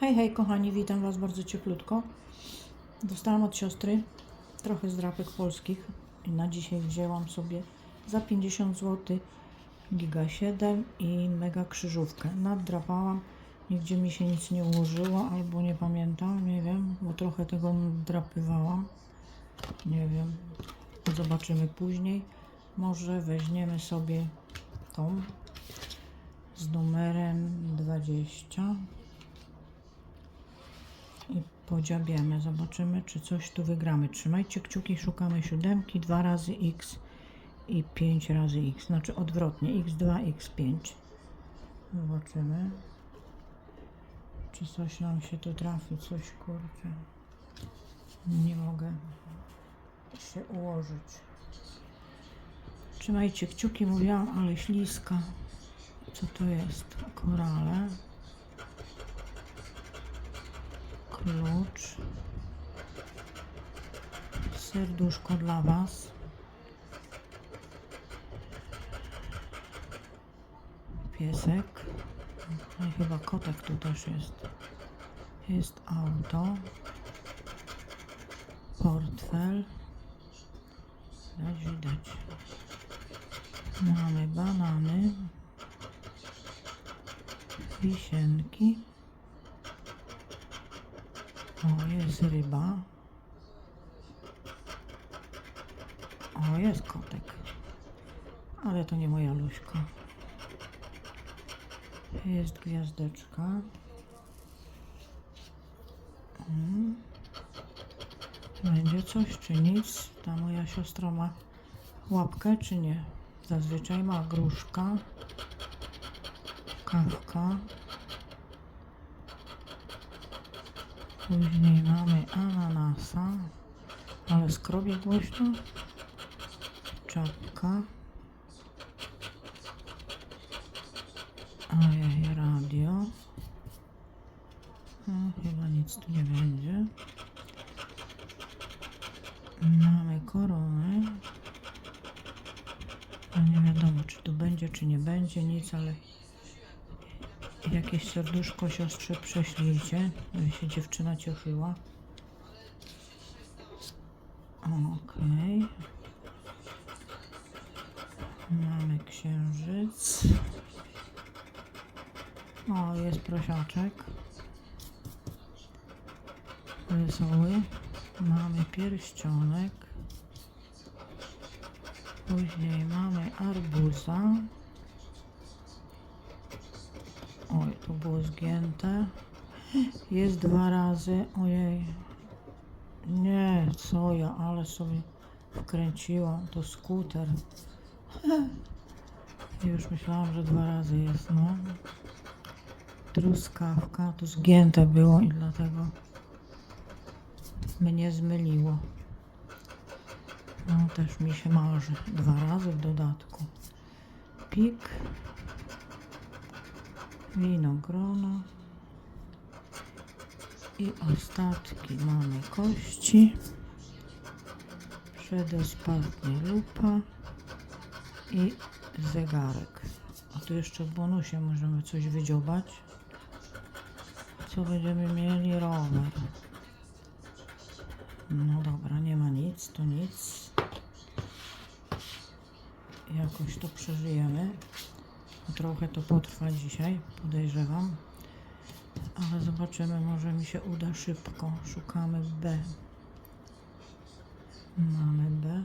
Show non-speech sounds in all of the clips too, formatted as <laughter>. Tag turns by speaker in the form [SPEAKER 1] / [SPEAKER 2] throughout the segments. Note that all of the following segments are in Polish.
[SPEAKER 1] Hej, hej kochani, witam Was bardzo cieplutko. Dostałam od siostry trochę zdrapek polskich i na dzisiaj wzięłam sobie za 50 zł Giga 7 i Mega Krzyżówkę. Naddrapałam, nigdzie mi się nic nie ułożyło, albo nie pamiętam, nie wiem, bo trochę tego drapywałam. Nie wiem, zobaczymy później. Może weźmiemy sobie tą z numerem 20 i podziabiamy. Zobaczymy, czy coś tu wygramy. Trzymajcie kciuki, szukamy siódemki, 2 razy x i 5 razy x. Znaczy odwrotnie, x2, x5. Zobaczymy, czy coś nam się tu trafi. Coś, kurczę. Nie mogę się ułożyć. Trzymajcie kciuki, mówiłam, ale śliska. Co to jest? Korale. Klucz. Serduszko dla Was. Piesek. No i chyba kotek tu też jest. Jest auto. Portfel. Widać, widać. Mamy banany. Wisienki. O, jest ryba. O, jest kotek. Ale to nie moja luśka. Jest gwiazdeczka. Mm. Będzie coś czy nic? Ta moja siostra ma łapkę czy nie? Zazwyczaj ma gruszka, kawka. Później mamy ananasa, ale skrobie głośno. Czapka. Ojej, radio. No, chyba nic tu nie będzie. Mamy koronę. No nie wiadomo, czy tu będzie, czy nie będzie nic, ale jakieś serduszko siostrze prześlijcie, żeby się dziewczyna cieszyła. Okej. Mamy księżyc. O, jest prosiaczek. Wesoły. Mamy pierścionek. Później mamy arbuza. Zgięte. Jest dwa razy. Ojej. Nie, co ja, ale sobie wkręciłam. To skuter. <laughs> Już myślałam, że dwa razy jest, no. Truskawka, to zgięte było i dlatego mnie zmyliło. No, też mi się marzy. Dwa razy w dodatku. Pik. Winogrono. I ostatki mamy kości. Przedostatnie lupa. I zegarek. A tu jeszcze w bonusie możemy coś wydziobać. Co będziemy mieli? Rower. No dobra, nie ma nic, to nic. Jakoś to przeżyjemy. Trochę to potrwa dzisiaj, podejrzewam. Ale zobaczymy, może mi się uda szybko. Szukamy B. Mamy B.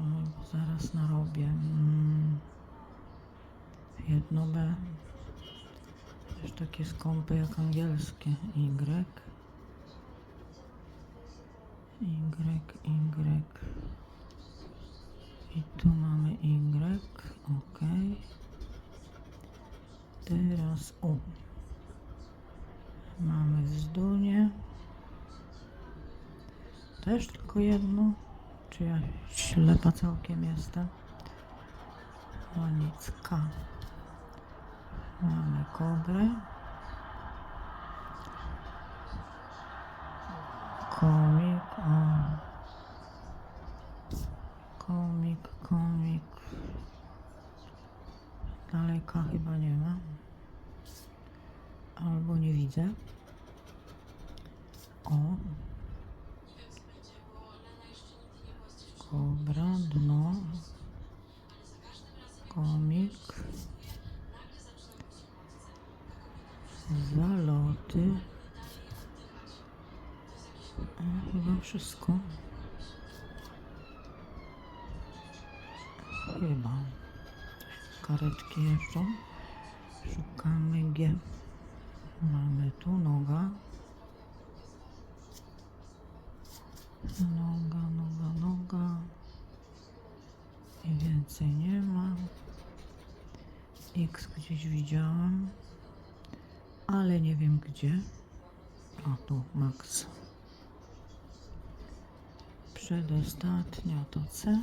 [SPEAKER 1] O, zaraz narobię. Mm. Jedno B. Też takie skąpe jak angielskie. Y. Y, Y. I tu mamy Y. Ok. Teraz U. Mamy wzdunie. Też tylko jedno. Czy ja ślepa całkiem jestem? No nic. K. Mamy kobrę. Komik. O. Komik, komik. Daleka chyba nie ma. Albo nie widzę. widzę. O. Kobra, dno. Komik. Zaloty. A, chyba wszystko. Chyba. Karetki jeszcze. Szukamy G. Mamy tu. Noga, noga, noga. I więcej nie ma. X gdzieś widziałam. Ale nie wiem gdzie. A tu Max. Przedostatnia to C.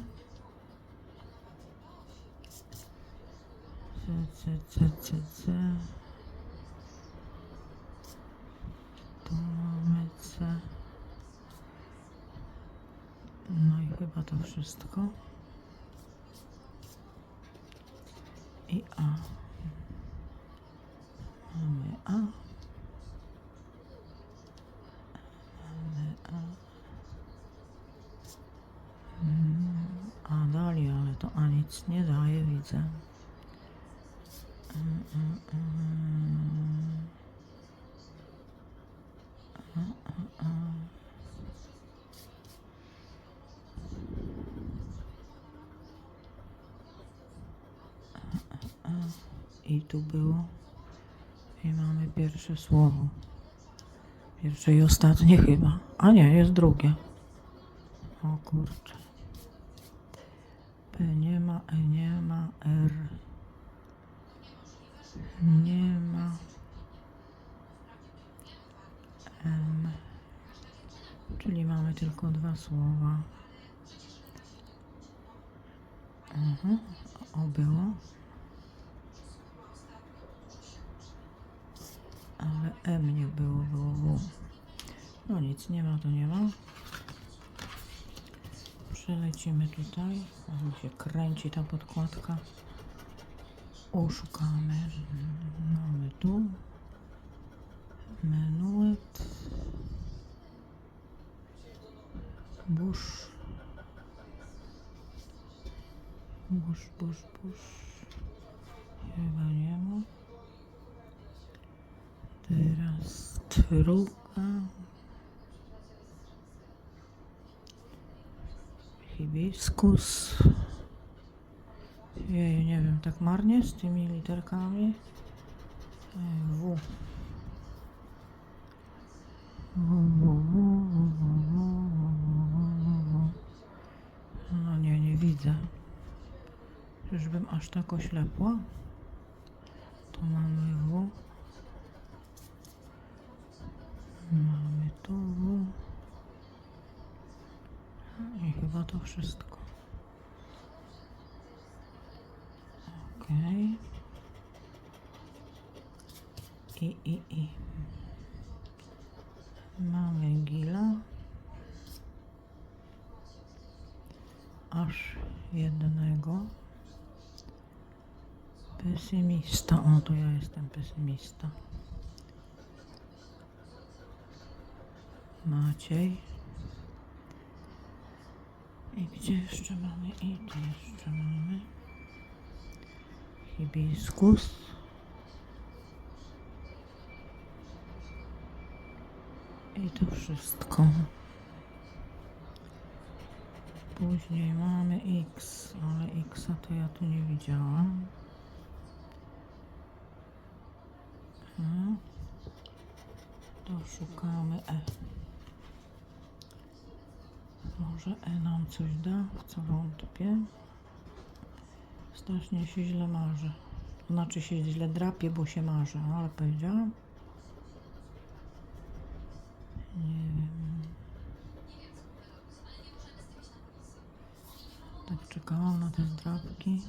[SPEAKER 1] C, C, C, C, C. Tu mamy C. No i chyba to wszystko. I A. Mamy A. Mamy A. Mm, A dalej, ale to A nic nie daje, widzę. Mm, mm, mm. A, a, a. I tu było. I mamy pierwsze słowo. Pierwsze i ostatnie chyba. A nie, jest drugie. O kurczę. P nie ma, E nie ma, R nie ma. M. Czyli mamy tylko dwa słowa. Mhm. O było. Ale M nie było, było W. No nic, nie ma, to nie ma. Przelecimy tutaj. O, mi się kręci ta podkładka. Uszukamy. Mamy tu. Menuet. Busz. Busz, busz, busz. Chyba nie ma. Teraz druga. Hibiskus. Jej, nie wiem, tak marnie z tymi literkami. W. No nie, nie widzę. Czyżbym aż tak oślepła? To. Mamy tu W. I chyba to wszystko. Okej. I, i, i. Mamy gila. Aż jednego. Pesymista. O, to ja jestem pesymista. Maciej. I gdzie jeszcze mamy? I tu jeszcze mamy. Hibiskus. I to wszystko. Później mamy X, ale X to ja tu nie widziałam. To szukamy E. Może E nam coś da, w co wątpię. Strasznie się źle marzę. Znaczy się źle drapie, bo się marzę, ale powiedziałam. Nie wiem. Tak czekałam na te zdrapki.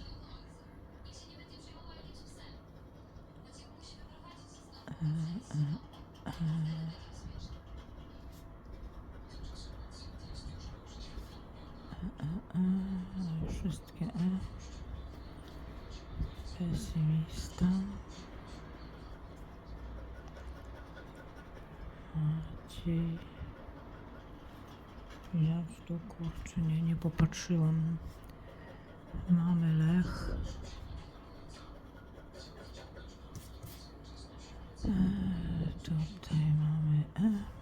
[SPEAKER 1] E, wszystkie E. Pesymista. Ci... Ja tu kurczę, nie, nie popatrzyłam. Mamy Lech. E, tutaj mamy E.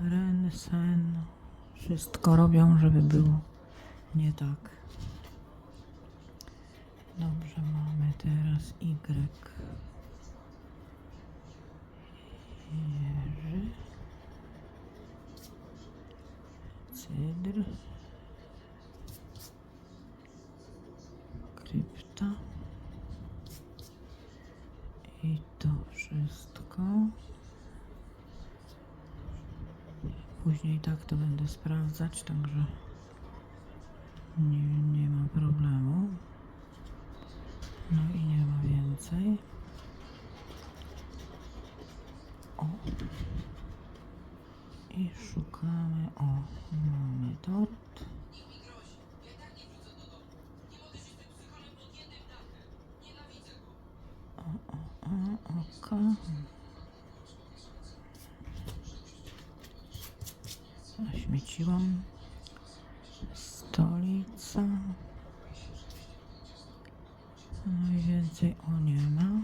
[SPEAKER 1] Ren, sen. Wszystko robią, żeby było nie tak. Dobrze, mamy teraz Y. Jerzy. Cydr. Krypta. I to wszystko. Później tak to będę sprawdzać, także nie, nie ma problemu. No i nie ma więcej. O. I szukamy. O, mamy tort. O, o. Zaśmieciłam. Stolica. No i więcej o nie ma.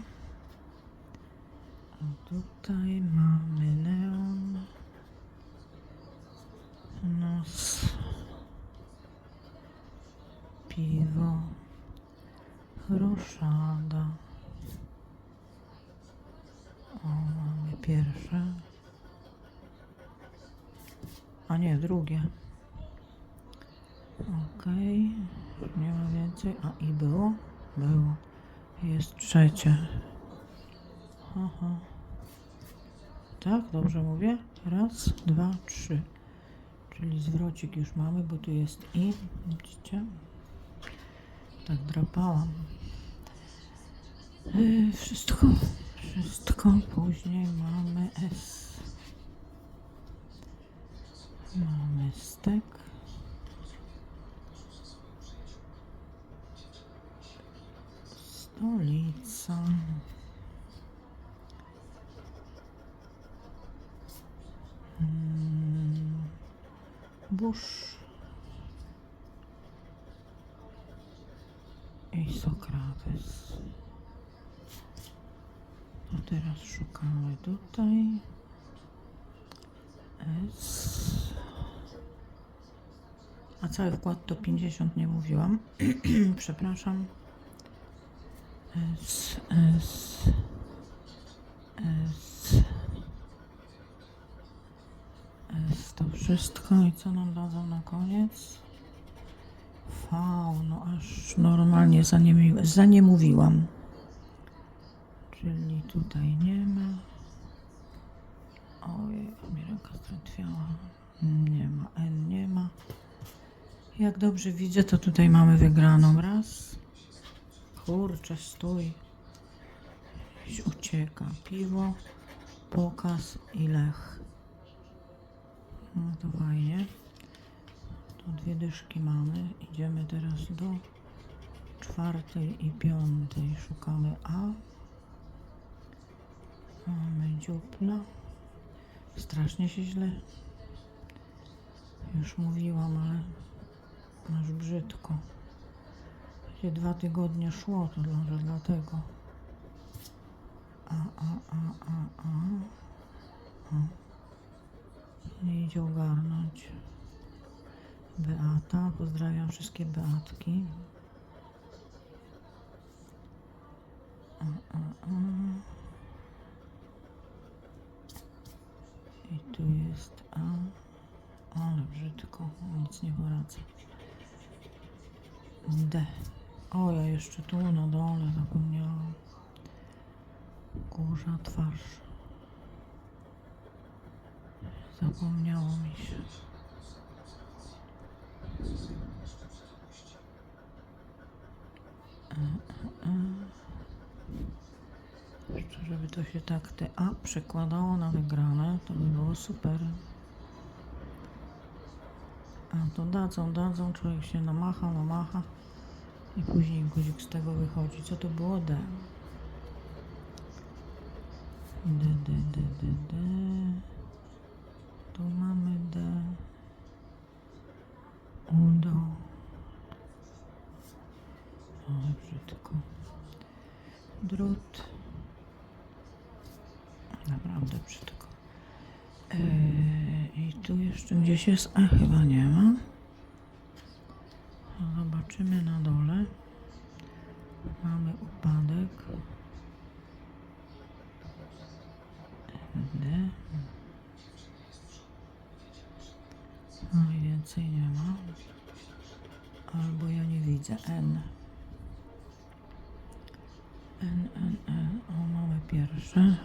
[SPEAKER 1] A tutaj mamy neon. Nos. Piwo. Roszada. Nie, drugie. Okej. Nie ma więcej. A i było? Było. Jest trzecie. Aha. Tak, dobrze mówię? Raz, dwa, trzy. Czyli zwrocik już mamy, bo tu jest i. Widzicie? Tak drapałam. Yy, wszystko, wszystko. Później mamy S. Mamy stek. Stolica. Mm, Burz. I Sokrates. To teraz szukamy tutaj. S. A cały wkład to 50 nie mówiłam. <clears throat> Przepraszam. S, S, S, S. To wszystko. I co nam dadzą na koniec? V. No aż normalnie za nie, za nie mówiłam. Czyli tutaj nie ma. Ojej, mi ręka. Nie ma, N nie ma. Jak dobrze widzę, to tutaj mamy wygraną raz. Kurczę, stój. Ucieka. Piwo, pokaz i lech. No to fajnie. Tu dwie dyszki mamy. Idziemy teraz do czwartej i piątej. Szukamy A. Mamy dziupla. Strasznie się źle. Już mówiłam, ale aż brzydko. Się dwa tygodnie szło, to może dlatego. A, a, a, a, a. a. Nie idzie ogarnąć. Beata, pozdrawiam wszystkie Beatki. A, a, a. I tu jest A. Ale brzydko, nic nie wraca. D. O, ja jeszcze tu na dole zapomniałam. Kurza twarz. Zapomniało mi się. E, e, e. Jeszcze, żeby to się tak te A przekładało na wygrane, to by było super. A to dadzą, dadzą, człowiek się namacha, namacha I później guzik z tego wychodzi. Co to było? D. D, D, D, D, D. Tu mamy D. Udo. Ale brzydko. Drut. Naprawdę brzydko. Eee, I tu jeszcze gdzieś jest E, chyba nie ma. No, Zobaczymy na dole. Mamy upadek. D. No i więcej nie ma. Albo ja nie widzę. N. N, N, N. O, mamy pierwsze.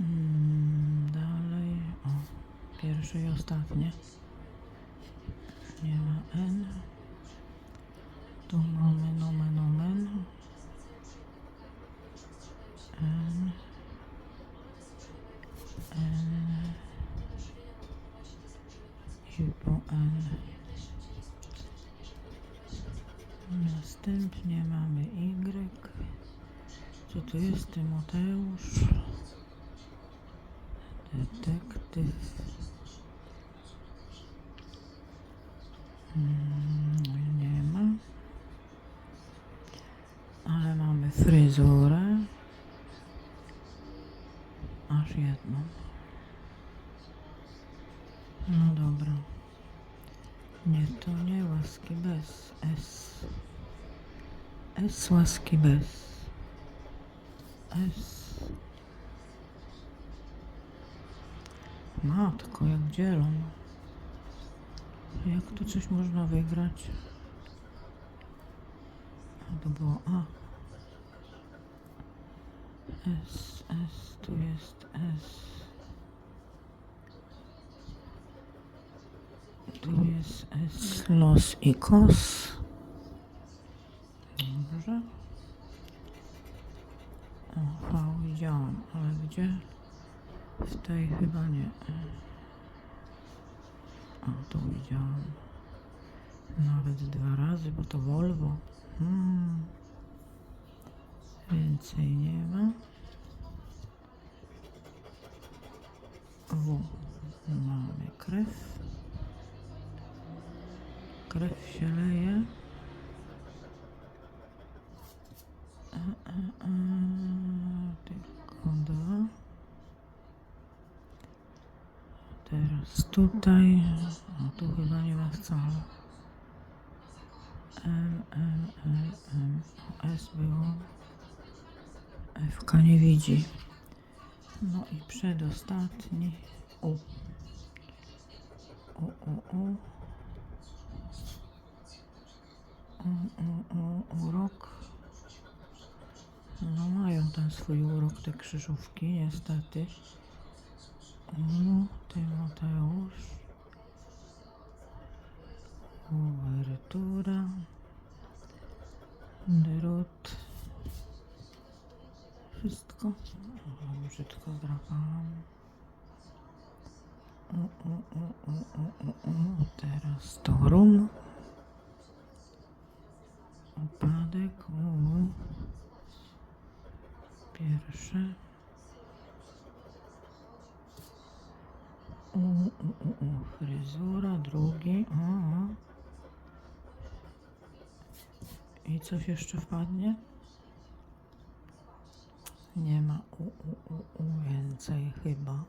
[SPEAKER 1] Mm, dalej. O, pierwsze i ostatnie. Nie ma N. Tu mamy nomen omen. N. N. I po N. Następnie mamy Y. Co tu jest? Tymoteusz. Detektyw. Mm, nie ma. Ale mamy fryzurę. Aż jedną. No dobra. Nie, to nie łaski bez. S. S łaski bez. S. Matko, jak dzielą. Jak tu coś można wygrać? A to było A. S, S, tu jest S. Tu jest S, los i kos. Dobrze. O, V widziałam, ale gdzie? W tej chyba nie. O, tu widziałam. Nawet dwa razy, bo to Volvo. Hmm. Więcej nie ma. W. Mamy krew. Krew się leje. Teraz tutaj. O, tu chyba nie ma wcale. M, M, M, M. S było. F nie widzi. No i przedostatni. U. U, u, u. U, u, u. No mają ten swój urok, te krzyżówki, niestety. No, Tymoteusz. Uwertura. Drut. Wszystko. O, Brzydko u. Teraz to rum. Upadek. U. Pierwsze. U, u, u, u. Fryzura, drugi. O. I coś jeszcze wpadnie? Nie ma u, u, u, u więcej chyba.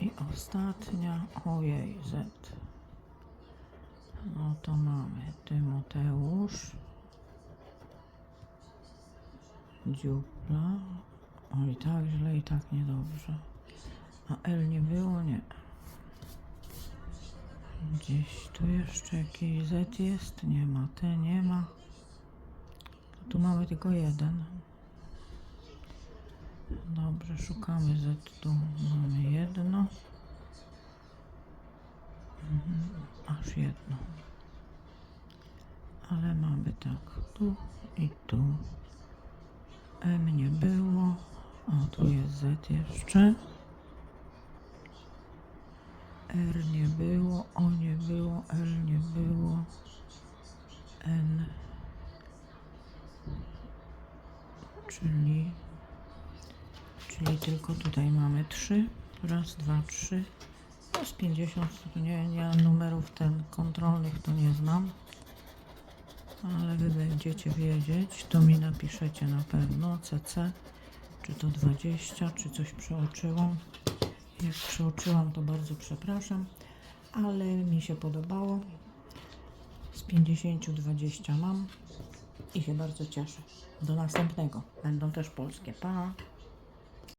[SPEAKER 1] I ostatnia, ojej, Z. No to mamy Tymoteusz. Dziupla. O i tak źle, i tak niedobrze. A L nie było? Nie. Gdzieś tu jeszcze jakiś Z jest? Nie ma. T nie ma. Tu mamy tylko jeden. Dobrze, szukamy Z. Tu mamy jedno. Mhm, aż jedno. Ale mamy tak. Tu i tu. M nie było. O, tu jest Z jeszcze. R nie było, O nie było, L nie było, N, czyli, czyli tylko tutaj mamy trzy. Raz, dwa, trzy. Z 50 to nie, ja numerów ten kontrolnych to nie znam. Ale wy będziecie wiedzieć, to mi napiszecie na pewno CC, czy to 20, czy coś przeoczyłam. Jak przeoczyłam, to bardzo przepraszam, ale mi się podobało. Z 50 20 mam i się bardzo cieszę. Do następnego. Będą też polskie. Pa!